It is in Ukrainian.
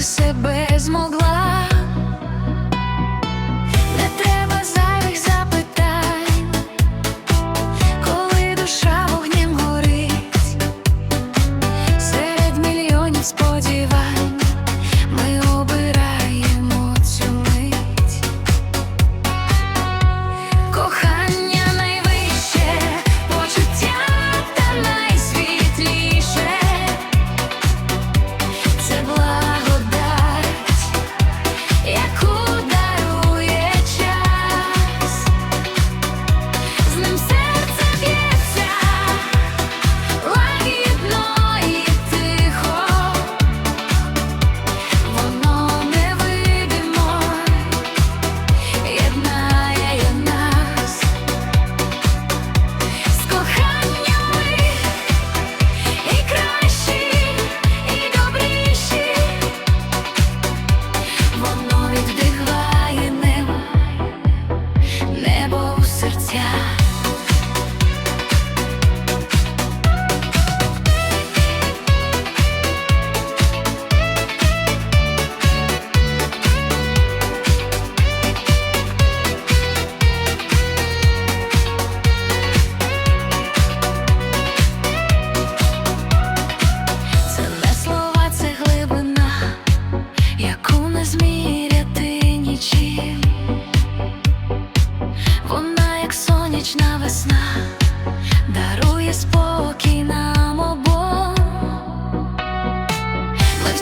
себе змогла. небо у серця. Це не слова, це глибина, яку не зміє. сонячна весна дарує спокій нам обом. Ми